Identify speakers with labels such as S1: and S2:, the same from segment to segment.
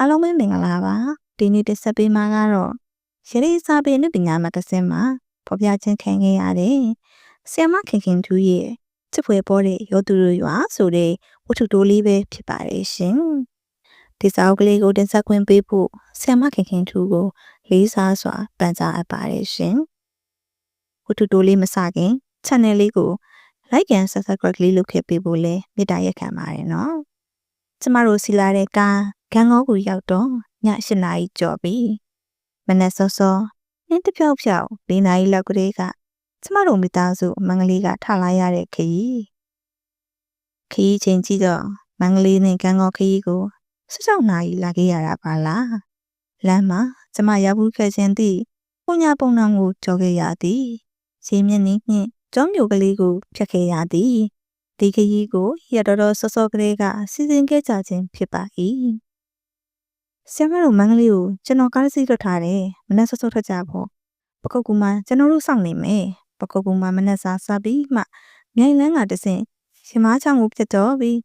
S1: အားလုံးပဲမင်္ဂလာပါဒီနေ့တက်ဆက်ပေးမှာကတော့ရရီစာပေနုပညာမဂဇင်းမှာဖော်ပြခြင်းခံခဲ့ရတဲ့ဆီယမခင်ခင်သူရဲ့ချစ်ဖွယ်ပေါ်တဲ့ရောသူတို့ရွာဆိုတဲ့ဝတ္ထုတိုးလေးပဲဖြစ်ပါတယ်ရှင်ဒီစာအုပ်ကလေးကိုတင်ဆက်ခွင့်ပေးဖို့ဆီယမခင်ခင်သူကို လေးစားစွာပန်ကြားအပ်ပါတယ်ရှင်ဝတ္ထုတိုးလေးမစခင် channel လေးကို like and subscribe လေးလုပ်ခဲ့ပေးဖို့လည်းမေတ္တာရက်ခံပါတယ်နော်ကျမတို့စီလာတဲ့ကား ဂန်ကောကိုရောက်တော့ည၈နာရီကျော်ပြီမနက်စောစောနှင်းတစ်ဖြောက်ဖြောက်၄နာရီလောက်ကလေးကကျမတို့မိသားစုမင်္ဂလေးကထလာရတဲ့ခရီးခရီးချိန်ကြည့်တော့မင်္ဂလေးနဲ့ဂန်ကောခရီးကို16နာရီလာခဲ့ရတာပါလားလမ်းမှာကျမရောက်ဘူးခဲ့ခြင်းသည့်ပုံညာပုံနှံကိုကြော်ခဲ့ရသည်ဈေးမျက်နှင်းနှင့်ကျောင်းမျိုးကလေးကိုဖြတ်ခဲ့ရသည်ဒီခရီးကိုရတော်တော်စောစောကလေးကစီစဉ်ခဲ့ကြခြင်းဖြစ်ပါ၏ ဆရာမတို့မန္တလေးကိုကျွန်တော်ကားတစ်စီးလွတ်ထားတယ်မနက်စောစောထွက်ကြဖို့ပကုတ်ကူမှာကျွန်တော်တို့စောင့်နေမယ်ပကုတ်ကူမှာမနက်စာစားပြီးမှမြိုင်လန်းကတဆင့်ရှင်မချောင်းကိုပြတ်တော့ပြီး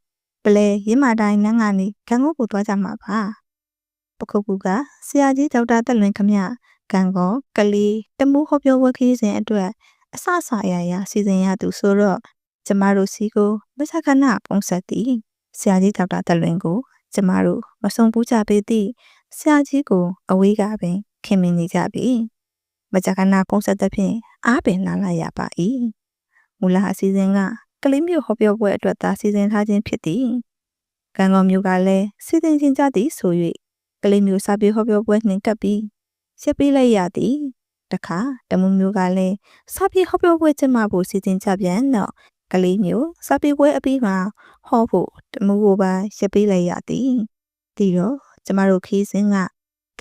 S1: ပလဲရင်းမာတိုင်းလမ်းကနေဂန်ကိုကိုသွားကြမှာပါပကုတ်ကူကဆရာကြီးဒေါက်တာတက်လွင်ခမဂန်ကောကလေးတမှုဟောပြောဝက်ခရီးစဉ်အတွက်အဆအဆအရာရာစီစဉ်ရသူဆိုတော့ကျမတို့စီကိုမဆခဏပုံဆက်သည်ဆရာကြီးဒေါက်တာတက်လွင်ကို ကျမတို့မဆုံပူးကြပေသည့်ဆရာကြီးကိုအဝေးကပင်ခင်မင်နေကြပြီမကြကနာပုံဆက်တဲ့ဖြင့်အားပင်လာလာရပါ၏မူလအစည်းအဝေးကကလေးမျိုးဟောပြောပွဲအတွက်သာစီစဉ်ထားခြင်းဖြစ်သည်ကံကောမျိုးကလည်းစီစဉ်ခြင်းကြသည်ဆို၍ကလေးမျိုးစာပေဟောပြောပွဲနှင်ကပ်ပြီးရှက်ပေးလိုက်ရသည်တခါတမမျိုးကလည်းစာပေဟောပြောပွဲကျင်းပဖို့စီစဉ်ကြပြန်တော့ ကလေးမျိုးစာပေပွဲအပြီးမှာဟောဖို့တမှုကိုပါရှက်ပေးလိုက်ရသည်ဒီတော့ကျမတို့ခီးစင်းက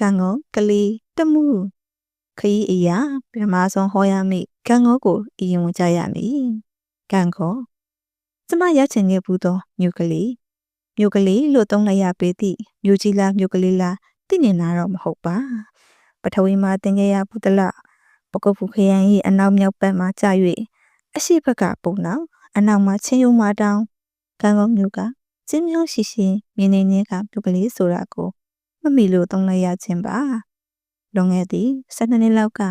S1: ကံကောကလေးတမှုခီးအရာပထမဆုံးဟောရမည့်ကံကောကိုအရင်ဝင်ကြရမည်ကံကောကျမရချင်ခဲ့ဘူးသောမြို့ကလေးမြို့ကလေးလို့သုံးလိုက်ရပေသည့်မြို့ကြီးလားမြို့ကလေးလားသိနေလာတော့မဟုတ်ပါပထဝီမှာတင်ခဲ့ရဘူးတလားပကုတ်ဖူခရန်၏အနောက်မြောက်ဘက်မှကြာ၍အရှိဘက်ကပုံနောက် အနောက်မှာချင်းယုံမတောင်ကံကောင်းမျိုးကကျင်းမျိုးရှိရှိမြင်းနေနေကပြုတ်ကလေးဆိုတာကိုမမီလို့သုံးလိုက်ရခြင်းပါလွန်ခဲ့သည့်12နှစ်လောက်က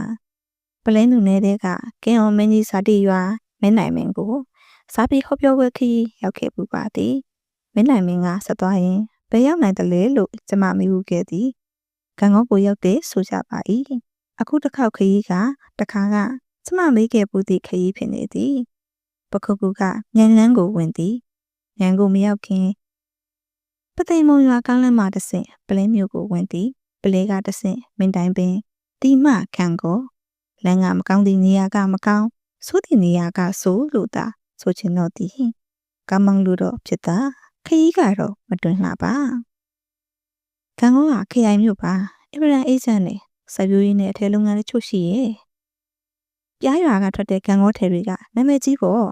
S1: ပလင်းသူနေတဲ့ကကင်းအောင်မင်းကြီးစာတိရွာမင်းနိုင်မင်းကိုစာပေဟောပြောပွဲခရီးရောက်ခဲ့ပူပါသည်မင်းနိုင်မင်းကဆက်သွားရင်ဘယ်ရောက်နိုင်တယ်လဲလို့ကျမမေးဦးခဲ့သည်ကံကောကိုရောက်တဲ့ဆိုကြပါ၏အခုတစ်ခေါက်ခရီးကတခါကကျမမေးခဲ့ပူသည့်ခရီးဖြစ်နေသည် ပခုတ်ကူကညံလန်းကိုဝင်သည်ညံကိုမရောက်ခင်ပသိမ်မုံရွာကောင်းလမ်းမှာတဆင့်ပလင်းမျိုးကိုဝင်သည်ပလဲကတဆင့်မင်းတိုင်းပင်တီမခံကိုလမ်းကမကောင်းသည့်နေရာကမကောင်းဆိုးသည့်နေရာကဆိုးလို့သာဆိုချင်တော့သည်ကမောင်လူတော့ဖြစ်တာခရီးကတော့မတွင်လှပါခံကောကခရိုင်မြို့ပါအင်မရန်အေးချမ်းနေစိုက်ပျိုးရေးနဲ့အထည်လုပ်ငန်းတချို့ရှိရဲ့ ပြားရွာကထွက်တဲ့ကံကောထဲတွေကနာမည်ကြီးပေါ့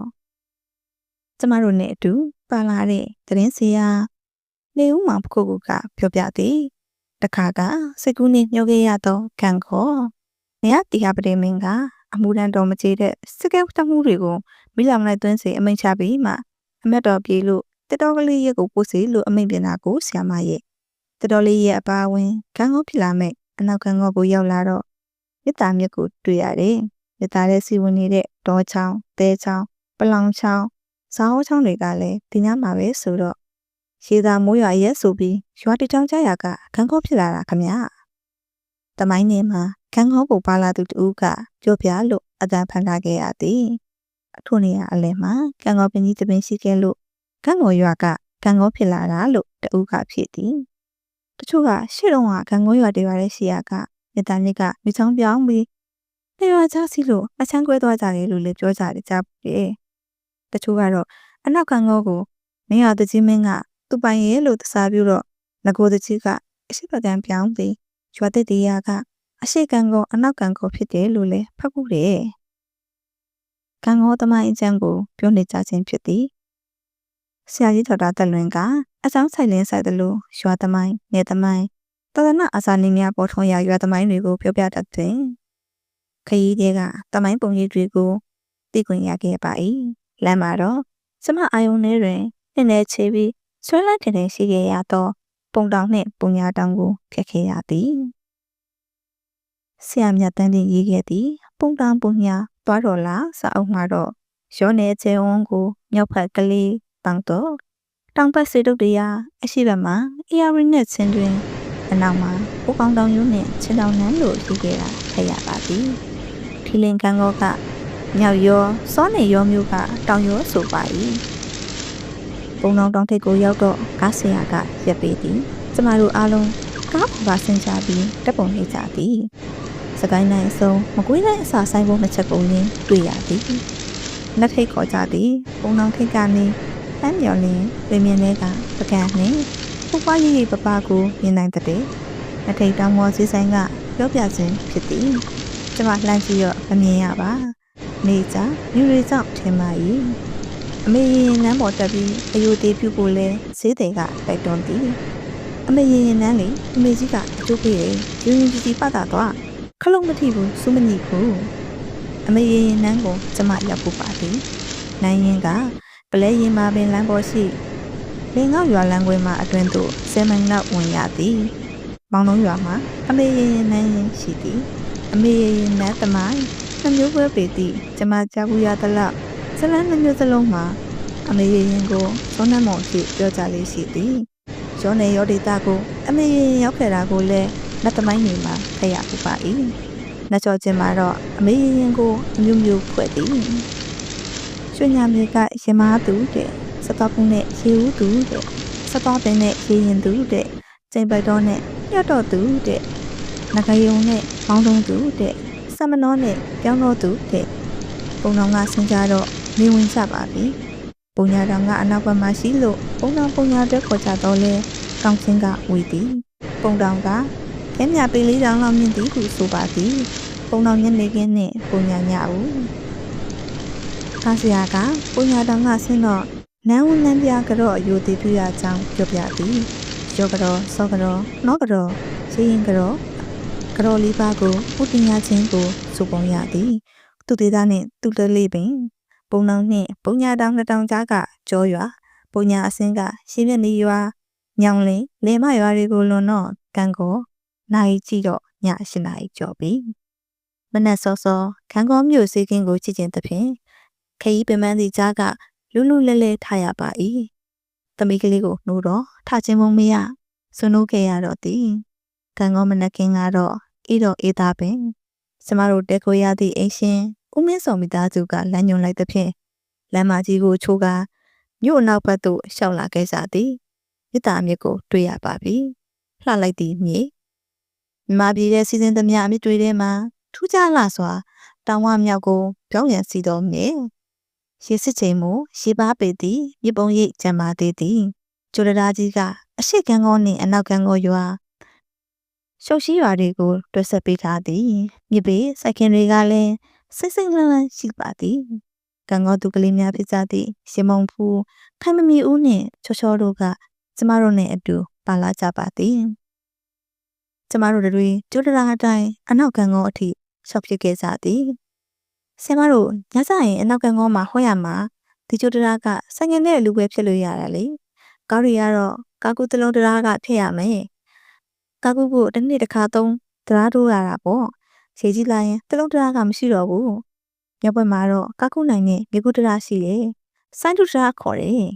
S1: ကျမတို့နဲ့အတူပါလာတဲ့သတင်းစီယာနေဦးမောင်ပခုတ်ကပြောပြသည်တခါကစိတ်ကူးနဲ့ညှို့ခဲ့ရသောကံကောနေရတီဟာပဒေမင်းကအမှုရန်တော်မကျေတဲ့စကဲတမှုတွေကိုမိလာမလိုက်သွင်းစေအမိန့်ချပြီးမှအမက်တော်ပြေလို့တတော်ကလေးရဲ့ကိုပို့စီလို့အမိန့်ပြန်တာကိုဆရာမရဲ့တတော်လေးရဲ့အပါဝင်ကံကောဖြစ်လာမဲ့အနောက်ကံကောကိုရောက်လာတော့မြစ်တာမြစ်ကိုတွေ့ရတယ် မြစ်တာရဲ့စီဝင်နေတဲ့ဒေါ်ချောင်းတဲချောင်းပလောင်ချောင်းဇာဟောချောင်းတွေကလည်းဒီညမှာပဲဆိုတော့ရေသာမိုးရွာရက်ဆိုပြီးရွာတချောင်းကြရာကခန်းခေါဖြစ်လာတာခမတမိုင်းနေမှာခန်းခေါကိုပါလာသူတူကပြောပြလို့အတန်ဖန်ထားခဲ့ရသည်အထုနေရအလဲမှာကံကောပင်ကြီးတပင်ရှိခဲ့လို့ကံကောရွာကကံကောဖြစ်လာတာလို့တူကဖြစ်သည်တချို့ကရှေ့တုန်းကကံကောရွာတွေပါတဲ့ရှီယာကမြေသားမြစ်ကမြေချောင်းပြောင်းပြီး နေရွာချစီလို့အချမ်းကွဲသွားကြတယ်လို့လည်းပြောကြတယ်ကြားတယ်တချို့ကတော့အနောက်ကံကောကိုမင်းရတကြီးမင်းကသူ့ပိုင်ရဲ့လို့သစားပြုတော့ငကိုတကြီးကအရှိပကံပြောင်းပြီးရွာတဲ့တရားကအရှိကံကောအနောက်ကံကောဖြစ်တယ်လို့လည်းဖတ်ခုတယ်ကံကောသမိုင်းအကျမ်းကိုပြောနေကြခြင်းဖြစ်သည်ဆရာကြီးတော်တာတက်လွင်ကအဆောင်ဆိုင်လင်းဆိုင်တယ်လို့ရွာသမိုင်းနေသမိုင်းတော်သနာအစာနေများပေါ်ထွန်းရာရွာသမိုင်းတွေကိုပြောပြတတ်တယ် ခရီးတွေကသမိုင်းပုံရိပ်တွေကိုသိခွင့်ရခဲ့ပါ၏လမ်းမှာတော့ကျမအာယုန်ထဲတွင်နည်းနည်းချေပြီးဆွဲလန်းတင်တင်ရှိခဲ့ရသော ပုံတောင်နှင့်ပုံညာတောင်ကိုဖျက်ခဲ့ရသည်ဆရာမြတ်တန်းတင်ရေးခဲ့သည် ပုံတောင်ပုံညာသွားတော်လာစာအုပ်မှာတော့ရောနေချေဝန်းကိုမြောက်ဖက်ကလေးတောင်တော့တောင်ဘက်စေတုတ်တရားအရှိဘက်မှာအေယာရီနဲ့ချင်းတွင်အနောက်မှာပိုကောင်တောင်ရုံးနဲ့ချင်းတောင်နန်းတို့ရှိခဲ့တာထရပါသည် ထီလင်ကန်းကောကမြောက်ရောစောနေရောမျိုးကတောင်ရောဆိုပါ၏ပုံတော်တောင်ထိပ်ကိုရောက်တော့ကားဆရာကရက်ပေးသည်ကျမတို့အားလုံးကားပေါ်ကဆင်းကြပြီးတပ်ပုံနေကြသည်စကိုင်းနိုင်အစုံမကွေးတိုင်းအစာဆိုင်ပုံနှစ်ချက်ကိုရင်းတွေ့ရသည်လက်ထိတ်ခေါ်ကြသည်ပုံတော်ထိပ်ကနေအမ်းမြော်လင်းပင်မြင်တွေကပကံနှင့်ပူပွားရိပ်ရိပ်ပပကိုမြင်နိုင်တဲ့လက်ထိတ်တောင်မော်စည်းဆိုင်ကပြောပြခြင်းဖြစ်သည် ကျမလှမ်းကြည့်တော့မမြင်ရပါနေကြမြူရီကြောင့်ထင်ပါ၏အမေရင်နန်းပေါ်တက်ပြီးအယုသေးပြုဖို့လဲဈေးတွေကတိုက်တွန်းသည်အမေရင်နန်းလေအမေကြီးကအကျိုးပေးတယ်ယူရင်ကြီးကြီးပတ်တာတော့ခလုံးမထိဘူးစူးမညိဘူးအမေရင်နန်းကိုကျမရောက်ဖို့ပါသည်နိုင်ရင်ကပလဲရင်မှာပင်လမ်းပေါ်ရှိလင်ငေါရွာလမ်းခွဲမှာအတွင်သို့ဆယ်မိုင်လောက်ဝင်ရသည်မောင်လုံးရွာမှာအမေရင်နန်းရင်ရှိသည် အမေရင်နန်းသမိုင်းနှမျိုးပွဲပေသည်ကျမကြားဘူးရသလောက်ဇလန်းနှမျိုးစလုံးမှာအမေရင်ကိုဇောနမောင်ဖြစ်ပြောကြလေးရှိသည်ရောနေရောဒေတာကိုအမေရင်ရောက်ခဲ့တာကိုလည်းလက်သမိုင်းနေမှာဖတ်ရပူပါ၏နှချောချင်းမှာတော့အမေရင်ကိုအမျိုးမျိုးဖွဲ့သည်ရွှေညာမြေကရမားသူတဲ့စတော့ပုနဲ့ရေဦးသူတဲ့စတော့ပင်နဲ့ရေရင်သူတဲ့ကျိန်ပိုက်တော်နဲ့ညှော့တော့သူတဲ့ ငကယုံနဲ့မောင်းတုံးသူတဲ့ဆမနောနဲ့ပြောင်းတော့သူတဲ့ပုံတော်ကဆင်းကြတော့နေဝင်ကြပါပြီပုံညာတော်ကအနောက်ဘက်မှာရှိလို့ပုံတော်ပုံညာတက်ခေါ်ကြတော့လဲကောင်းချင်းကဝီသည်ပုံတော်ကခဲမြပေလေးတောင်လောက်မြင့်သည်ဟုဆိုပါသည်ပုံတော်ညနေခင်းနှင့်ပုံညာညဦးကားစရာကပုံညာတော်ကဆင်းတော့နန်းဦးနန်းပြကတော့အယိုသေးပြရကြောင်းပြောပြသည်ရောကတော့စောကတော့နောကတော့ရှင်းရင်ကတော့ ကတော့လေးပါးကိုဥတင်ရခြင်းကိုစုပုံရသည်သူသေးသားနှင့်သူတလေးပင်ပုံနောင်နှင့်ပုံညာတောင်နှစ်တောင်ကြားကကြောရွာပုံညာအစင်းကရှင်းမြနေရွာညောင်လင်းလေမရွာတွေကိုလွန်တော့ကံကိုနိုင်ကြည့်တော့ည၈နာရီကျော်ပြီမနက်စောစောခန်းကောမြို့စေးကင်းကိုကြည့်ကျင်သဖြင့်ခရီးပင်ပန်းသည့်ကြားကလူလူလဲလဲထားရပါ၏သမီးကလေးကိုနှိုးတော့ထချင်းမုံမရဆွနိုးခဲ့ရတော့သည်ကံကောမနက်ကင်းကတော့ ဤတော့အေးသားပင်ကျမတို့တက်ကိုရသည့်အိမ်ရှင်ဦးမင်းစော်မိသားစုကလမ်းညွှန်လိုက်သဖြင့်လမ်းမကြီးကိုချိုးကာမြို့နောက်ဘက်သို့ရှောက်လာခဲ့ကြသည်မြစ်တာမြစ်ကိုတွေ့ရပါပြီလှလိုက်သည်မြေမြမပြည်ရဲ့စီစဉ်သမျှအမြစ်တွေထဲမှာထူးခြားလာစွာတောင်ဝမြောက်ကိုပြောင်းရန်စီတော်မြေရေစစ်ချိန်မူရေပါပေသည်မြေပုံရိပ်ကျမ်းမာသေးသည်ကျိုရဒါကြီးကအရှိကံကောနှင့်အနောက်ကံကောရွာ ရှုပ်ရှိရွာတွေကိုတွက်ဆက်ပေးထားသည်မြေပေစိုက်ခင်တွေကလည်းစိတ်စိတ်လန်းလန်းရှိပါသည်ကံကောသူကလေးများဖြစ်ကြသည့်ရှင်မုံဖူးခိုင်မမီဦးနှင့်ချောချောတို့ကကျမတို့နဲ့အတူပါလာကြပါသည်ကျမတို့တွေကျိုးတရာအတိုင်းအနောက်ကံကောအထိရှောက်ဖြစ်ခဲ့ကြသည်ဆရာမတို့ညစာရင်အနောက်ကံကောမှာဟောရမှာဒီကျိုးတရာကဆိုင်ငယ်နဲ့လူပဲဖြစ်လို့ရတာလေကားတွေကတော့ကာကူတလုံးတရာကဖြစ်ရမယ် ကာကူကိုတစ်နေ့တစ်ခါသုံးတရာထိုးရတာပေါ့ခြေကြီးလိုက်ရင်တလုံးတရာကမရှိတော့ဘူးမြောက်ဘက်မှာတော့ကာကူနိုင်နဲ့မြေကူတရာရှိတယ်စိုင်းတူတရာခေါ်တယ်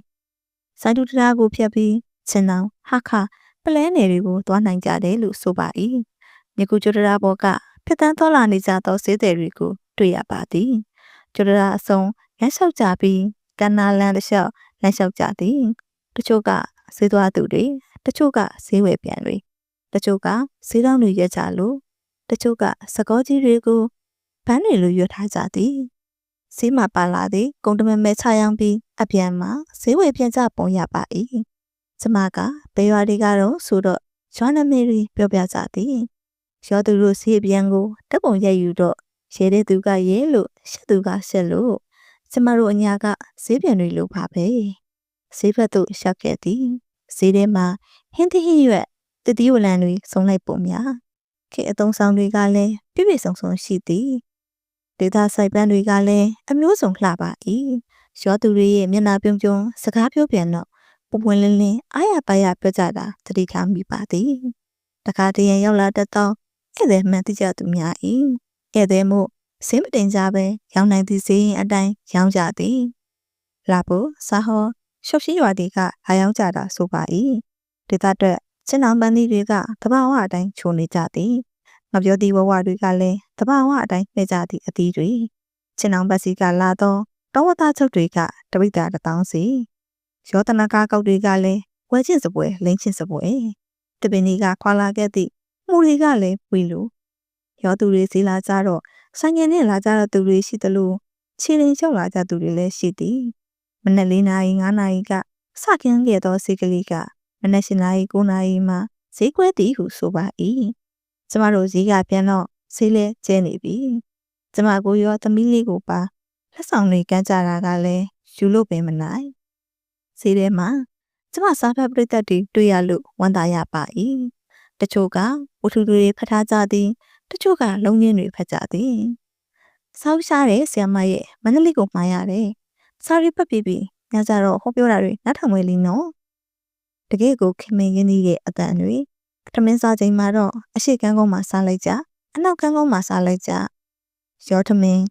S1: စိုင်းတူတရာကိုဖြတ်ပြီးချင်တောင်ဟာခပလဲနယ်တွေကိုသွားနိုင်ကြတယ်လို့ဆိုပါ၏မြေကူကျတရာဘောကဖစ်တန်းသွားလာနေကြသောဈေးသည်တွေကိုတွေ့ရပါသည်ကျတရာအစုံရမ်းလျှောက်ကြပြီးကန္နာလန်တစ်လျှောက်လမ်းလျှောက်ကြသည်တချို့ကဈေးသွားသူတွေတချို့ကဈေးဝယ်ပြန်တွေ တချို့ကဈေးတောင်းတွေရက်ကြလို့တချို့ကစကောကြီးတွေကိုဘန်းတွေလိုရွတ်ထားကြသည်ဈေးမှာပါလာသည်ကုံတမဲမဲချရောင်းပြီးအပြန်မှာဈေးဝယ်ပြန်ကြပုံရပါ၏ကျမကဘယ်ရွာတွေကတော့ဆိုတော့ရွာနာမည်တွေပြောပြကြသည်ရောသူတို့ဈေးအပြန်ကိုတက်ပုံရိုက်ယူတော့ရဲတဲ့သူကရဲလို့ရှက်သူကရှက်လို့ကျမတို့အညာကဈေးပြန်တွေလိုပါပဲဈေးဘက်သို့ရှောက်ခဲ့သည်ဈေးထဲမှာဟင်းသီးဟင်းရွက် တတိဝလံတွေစုံလိုက်ပုံများခေအသုံးဆောင်တွေကလည်းပြည့်ပြည့်စုံစုံရှိသည်ဒေတာစိုက်ပန်းတွေကလည်းအမျိုးစုံလှပါ၏ရောသူတွေရဲ့မျက်နှာပြုံးပြုံးစကားပြောပြန်တော့ပပွင့်လင်းလင်းအားရပါရပြောကြတာသတိထားမိပါသည်တခါတရံရောက်လာတတ်သောဧည့်သည်မှန်သိကြသူများ၏ဧည့်သည်မို့စင်းမတင်ကြပဲရောင်းနိုင်သည့်ဈေးရင်အတိုင်းရောင်းကြသည်လာဖို့စာဟောရှုပ်ရှိရွာတွေကဟာရောင်းကြတာဆိုပါ၏ဒေသအတွက် ကျင်းအောင်ပန်းသီးတွေကတဘာဝအတိုင်းချိုနေကြသည်ငပြောသည့်ဝဝတွေကလည်းတဘာဝအတိုင်းနေကြသည့်အသီးတွေကျင်းအောင်ပတ်စီကလာတော့တောဝသားချုပ်တွေကတပိတာတထောင်စီရောတနာကားကောက်တွေကလည်းဝဲချင်းစပွဲလိမ့်ချင်းစပွဲတပင်ကြီးကခွာလာခဲ့သည့်မှုတွေကလည်းဝီလူရောသူတွေစီလာကြတော့ဆိုင်ငယ်နဲ့လာကြတဲ့သူတွေရှိသလိုခြေလင်းလျှောက်လာကြသူတွေလည်းရှိသည်မနက်၄နာရီ၅နာရီကစကင်းခဲ့သောစိတ်ကလေးက မနက်၈နာရီ9နာရီမှဈေးကွဲသည်ဟုဆိုပါ၏ကျမတို့ဈေးကပြန်တော့ဈေးလဲကျဲနေပြီကျမကိုရောသမီးလေးကိုပါလက်ဆောင်တွေကမ်းကြတာကလည်းယူလို့ပင်မနိုင်ဈေးထဲမှာကျမစားဖက်ပရိသတ်တွေတွေ့ရလို့ဝမ်းသာရပါ၏တချို့ကဝတ္ထုတွေဖတ်ထားကြသည်တချို့ကလုံငင်းတွေဖတ်ကြသည်ဆောက်ရှားတဲ့ဆရာမရဲ့မန္တလေးကိုမှားရတယ်စာရီပတ်ပြီးပြီးညကြတော့ဟောပြောတာတွေနားထောင်မွေးလीနော် တကယ်ကိုခင်မင်းရင်းကြီးရဲ့အတန်တွေထမင်းစားချိန်မှာတော့အရှိကန်းကုန်းမှာစားလိုက်ကြအနောက်ကန်းကုန်းမှာစားလိုက်ကြရောထမင်း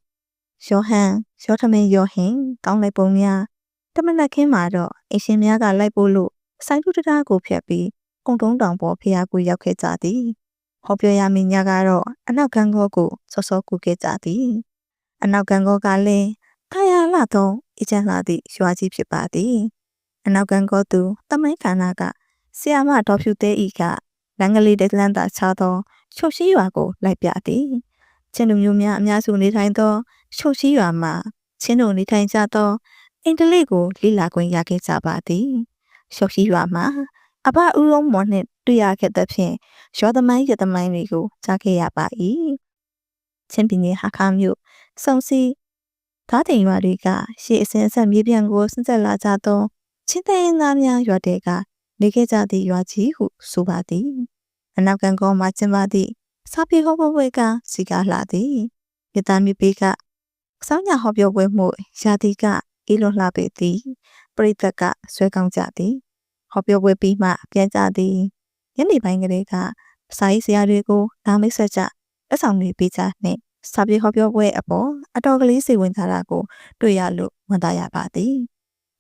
S1: ရောဟန်ရောထမင်းရောဟင်ကောင်းလိုက်ပုံများတမနက်ခင်းမှာတော့အရှင်များကလိုက်ပို့လို့ဆိုင်လူတတားကိုဖြတ်ပြီးကုံတုံးတောင်ပေါ်ဖျားကိုရောက်ခဲ့ကြသည်ဟောပြောရမင်းညကတော့အနောက်ကန်းကောကိုစောစောကူခဲ့ကြသည်အနောက်ကန်းကောကလည်းခါရလာတော့အကျဉ်းလာသည့်ရွာကြီးဖြစ်ပါသည် အနောက်ကန်းကောသူတမိုင်းခန္ဓာကဆီယာမတော်ဖြူသေးဤကလန်ကလေးတဲ့လန်တာချသောချုပ်ရှိရွာကိုလိုက်ပြသည်ချင်းလူမျိုးများအများစုနေထိုင်သောချုပ်ရှိရွာမှာချင်းတို့နေထိုင်ကြသောအင်တလိကိုလိလာခွင့်ရခဲ့ကြပါသည်ချုပ်ရှိရွာမှာအဘဦးုံမော်နှင့်တွေ့ရခဲ့သဖြင့်ရောသမိုင်းရသမိုင်းတွေကိုကြားခဲ့ရပါ၏ချင်းပြည်နယ်ဟာခါမြို့စုံစီဓာတ်တင်ရွာတွေကရှေ့အစင်းအဆက်မြေပြန့်ကိုဆင်းသက်လာကြသော ချင်းတဲ့ရင်သားများရွာတဲ့ကနေခဲ့ကြသည့်ရွာကြီးဟုဆိုပါသည်အနောက်ကန်ကောမှကျင်းပသည့်စာပြေဟောပွဲကစီကားလာသည်ရတမီပေကစောင်းညာဟောပြောပွဲမှုရာသီကအေးလွန်လှပေသည်ပရိသတ်ကဆွဲကောင်းကြသည်ဟောပြောပွဲပြီးမှပြန်ကြသည်ညနေပိုင်းကလေးကစာရေးဆရာတွေကိုနားမိတ်ဆက်ကြအဆောင်တွေပေးကြနှင့်စာပြေဟောပြောပွဲအပေါ်အတော်ကလေးစိတ်ဝင်စားတာကို တွေ့ရလို့ဝန်သားရပါသည်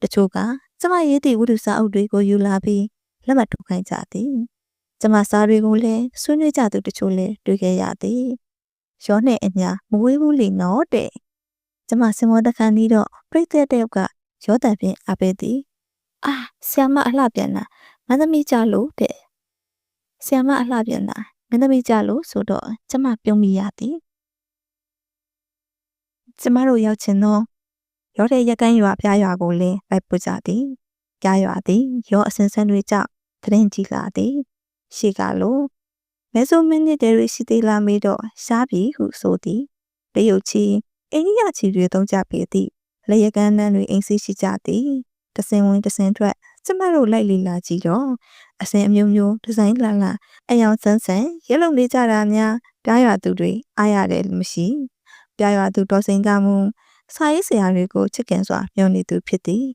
S1: တချို့က ကျမရေးသည့်ဝိတုစာအုပ်တွေကိုယူလာပြီးလက်မှတ်ထိုးခိုင်းကြသည်ကျမစာတွေကိုလည်းဆွေးနွေးကြသူတချို့လည်းတွေ့ခဲ့ရသည်ရောနဲ့အညာမဝေးဘူးလေနော်တဲ့ကျမစင်မောတခါနီးတော့ပြိသက်တဲ့ယောက်ကရောတံဖြင့်အပေးသည်အာဆီယမအလှပြန်လာမန္တမီကြလို့တဲ့ဆီယမအလှပြန်လာမန္တမီကြလို့ဆိုတော့ကျမပြုံးမိရသည်ကျမတို့ရောက်ချင်တော့ ရောတဲ့ရကန်းရွာပြားရွာကိုလည်းလိုက်ပူကြသည်ပြားရွာသည်ရောအစင်းစမ်းတွေကြောင့်တရင်ကြီးလာသည်ရှေကလိုမဲဆိုမင်းနစ်တွေရှိသေးလားမေးတော့ရှားပြီဟုဆိုသည်တရုတ်ချီအိန္ဒိယချီတွေသုံးကြပေသည်လျက်ကန်းနှန်းတွေအိမ်စီရှိကြသည်တစင်ဝင်တစင်ထွက်ကျမတို့လိုက်လီလာကြည့်တော့အစင်အမျိုးမျိုးဒီဇိုင်းလာလာအယောင်ဆန်းဆန်းရဲလုံနေကြတာများပြားရွာသူတွေအားရတယ်မရှိပြားရွာသူတော်စိန်ကမှု စာရေးဆရာတွေကိုချစ်ခင်စွာမျှော်နေသူဖြစ်သည်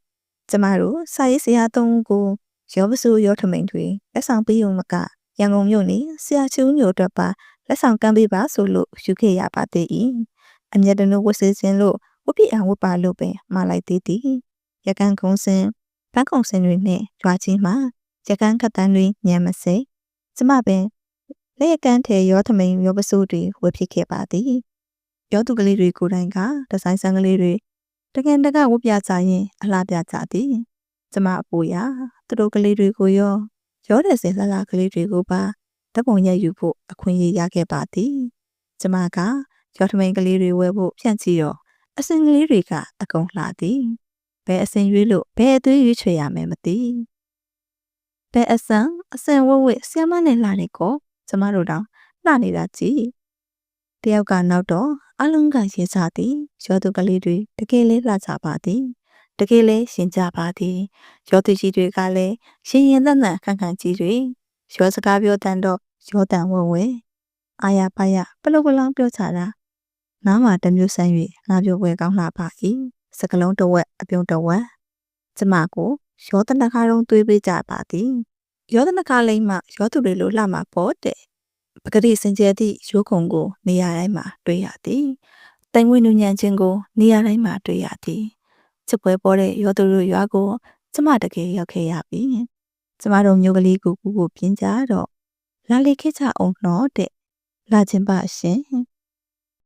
S1: ကျမတို့စာရေးဆရာသုံးဦးကိုရောပစုရောထမိန်တွေလက်ဆောင်ပေးုံမကရန်ကုန်မြို့နေဆရာချူးမျိုးအတွက်ပါလက်ဆောင်ကမ်းပေးပါဆိုလို့ယူခဲ့ရပါသေး၏အမျက်တနုဝတ်စေခြင်းလို့ဝတ်ပြအောင်ဝတ်ပါလို့ပင်မှားလိုက်သေးသည်ရကန်ကုန်းစင်ပန်းကုံစင်တွေနဲ့ကြွားချင်းမှာရကန်ကတန်းတွေညံမစိကျမပင်လက်ရကန်ထဲရောထမိန်ရောပစုတွေဝတ်ဖြစ်ခဲ့ပါသည် ရောသူကလေးတွေကိုယ်တိုင်ကဒီဇိုင်းဆန်ကလေးတွေတကယ်တကဝတ်ပြကြရင်အလားပြကြသည်ကျမအပူရသူတို့ကလေးတွေကိုရောရောတဲ့စင်လာလာကလေးတွေကိုပါဓပုံရက်ယူဖို့အခွင့်အရေးရခဲ့ပါသည်ကျမကရောထမိန်ကလေးတွေဝဲဖို့ဖြန့်ချီတော့အစင်ကလေးတွေကအကုန်လှသည်ဘယ်အစင်ရွေးလို့ဘယ်အသွေးရွေးချွေရမယ်မသိဘယ်အစံအစင်ဝဝဆီယမနဲ့လှနေကိုကျမတို့တောင်လှနေတာကြည့် တယောက်ကနောက်တော့အလုံးကရေးစားသည်ရောသူကလေးတွေတကယ်လေးလှကြပါသည်တကယ်လေးရှင်ကြပါသည်ရောသူကြီးတွေကလည်းရှင်ရင်သက်သက်ခန့်ခန့်ကြီးတွေရောစကားပြောတန်တော့ရောတန်ဝဲဝဲအာရပါရပလုတ်ပလောင်ပြောချတာနားမှာတမျိုးဆန်း၍ငါပြောပွဲကောင်းလာပါ၏စကလုံးတဝက်အပြုံးတဝက်ကျမကိုရောတနခါတုံးသွေးပေးကြပါသည်ရောတနခါလိမ့်မှရောသူတွေလိုလှမှာပေါ့တဲ့ ပကတိစင်ကြယ်သည့်ရိုးခုံကိုနေရာတိုင်းမှာတွေ့ရသည်တိုင်ဝင်နူညံခြင်းကိုနေရာတိုင်းမှာတွေ့ရသည်ချစ်ပွဲပေါ်တဲ့ရောသူတို့ရွာကိုကျမတကယ်ရောက်ခဲ့ရပြီကျမတို့မျိုးကလေးကိုကူကိုပြင်းကြတော့လာလေခေချအောင်တော့တဲ့လာခြင်းပါရှင်